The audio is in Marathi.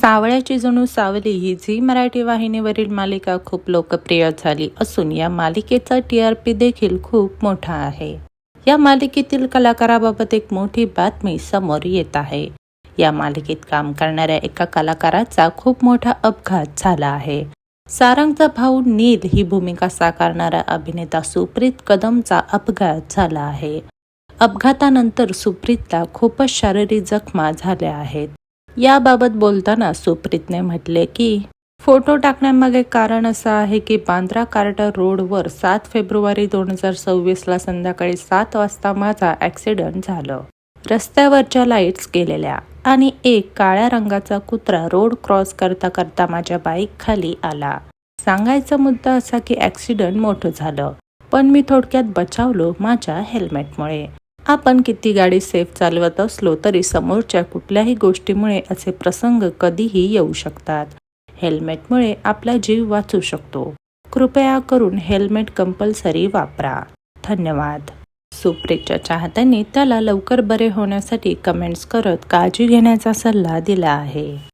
सावळ्याची जणू सावली ही झी मराठी वाहिनीवरील मालिका खूप लोकप्रिय झाली असून या मालिकेचा टी आर पी देखील खूप मोठा आहे. या मालिकेतील कलाकाराबाबत एक मोठी बातमी समोर येत आहे. या मालिकेत काम करणाऱ्या एका कलाकाराचा खूप मोठा अपघात झाला आहे. सारंगचा भाऊ नील ही भूमिका साकारणारा अभिनेता सुप्रीत कदमचा अपघात झाला आहे. अपघातानंतर सुप्रीतला खूपच शारीरिक जखमा झाल्या आहेत. याबाबत बोलताना सुप्रीतने म्हटले की फोटो टाकण्यामागे कारण असं आहे की बांद्रा कार्टर रोडवर सात फेब्रुवारी दोन हजार सव्वीसला संध्याकाळी सात वाजता माझा ॲक्सिडंट झालं. रस्त्यावरच्या लाईट्स गेलेल्या आणि एक काळ्या रंगाचा कुत्रा रोड क्रॉस करता करता माझ्या बाईक खाली आला. सांगायचा मुद्दा असा की ॲक्सिडंट मोठं झालं पण मी थोडक्यात बचावलो माझ्या हेल्मेटमुळे. आपण किती गाडी सेफ चालवत असलो तरी समोरच्या कुठल्याही गोष्टीमुळे असे प्रसंग कधीही येऊ शकतात. हेल्मेटमुळे आपला जीव वाचू शकतो. कृपया करून हेल्मेट कंपल्सरी वापरा. धन्यवाद. सुप्रीतच्या चाहत्यांनी त्याला लवकर बरे होण्यासाठी कमेंट्स करत काळजी घेण्याचा सल्ला दिला आहे.